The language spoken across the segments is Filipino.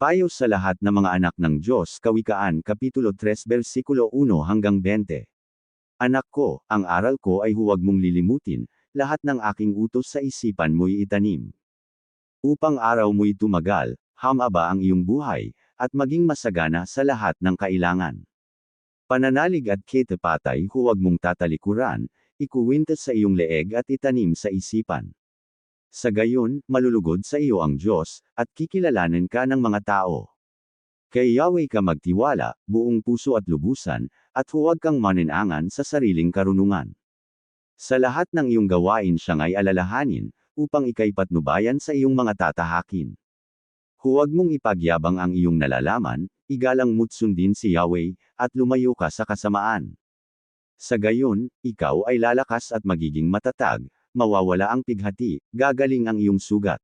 Payo sa lahat ng mga anak ng Diyos Kawikaan Kapitulo 3 Versikulo 1 hanggang 20. Anak ko, ang aral ko ay huwag mong lilimutin, lahat ng aking utos sa isipan mo'y itanim. Upang araw mo'y tumagal, hamaba ang iyong buhay, at maging masagana sa lahat ng kailangan. Pananalig at ketepatay huwag mong tatalikuran, ikuwinta sa iyong leeg at itanim sa isipan. Sa gayon, malulugod sa iyo ang Diyos, at kikilalanin ka ng mga tao. Kay Yahweh ka magtiwala, buong puso at lubusan, at huwag kang maninangan sa sariling karunungan. Sa lahat ng iyong gawain siyang ay alalahanin, upang ikay patnubayan sa iyong mga tatahakin. Huwag mong ipagyabang ang iyong nalalaman, igalang mo't sundin si Yahweh, at lumayo ka sa kasamaan. Sa gayon, ikaw ay lalakas at magiging matatag, mawawala ang pighati, gagaling ang iyong sugat.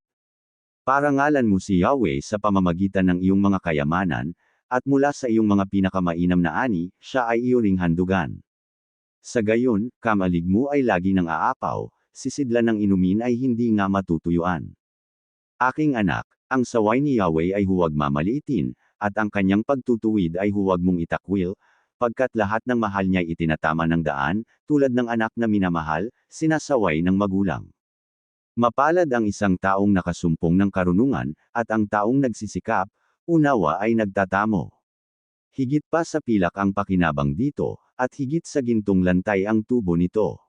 Parangalan mo si Yahweh sa pamamagitan ng iyong mga kayamanan, at mula sa iyong mga pinakamainam na ani, siya ay iyong handugan. Sa gayon, kamalig mo ay lagi ng aapaw, sisidlan ng inumin ay hindi nga matutuyuan. Aking anak, ang saway ni Yahweh ay huwag mamaliitin, at ang kanyang pagtutuwid ay huwag mong itakwil, pagkat lahat ng mahal niya'y itinatama ng daan, tulad ng anak na minamahal, sinasaway ng magulang. Mapalad ang isang taong nakasumpong ng karunungan, at ang taong nagsisikap, unawa ay nagtatamo. Higit pa sa pilak ang pakinabang dito, at higit sa gintong lantay ang tubo nito.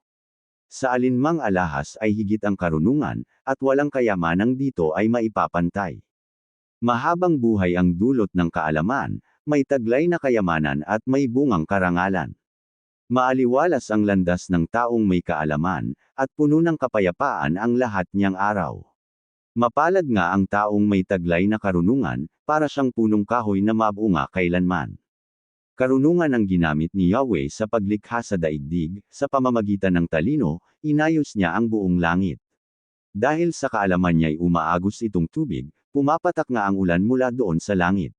Sa alinmang alahas ay higit ang karunungan, at walang kayamanang dito ay maipapantay. Mahabang buhay ang dulot ng kaalaman, may taglay na kayamanan at may bungang karangalan. Maaliwalas ang landas ng taong may kaalaman, at puno ng kapayapaan ang lahat niyang araw. Mapalad nga ang taong may taglay na karunungan, para siyang punong kahoy na mabunga kailanman. Karunungan ang ginamit ni Yahweh sa paglikha sa daigdig, sa pamamagitan ng talino, inayos niya ang buong langit. Dahil sa kaalaman niya'y umaagos itong tubig, pumapatak nga ang ulan mula doon sa langit.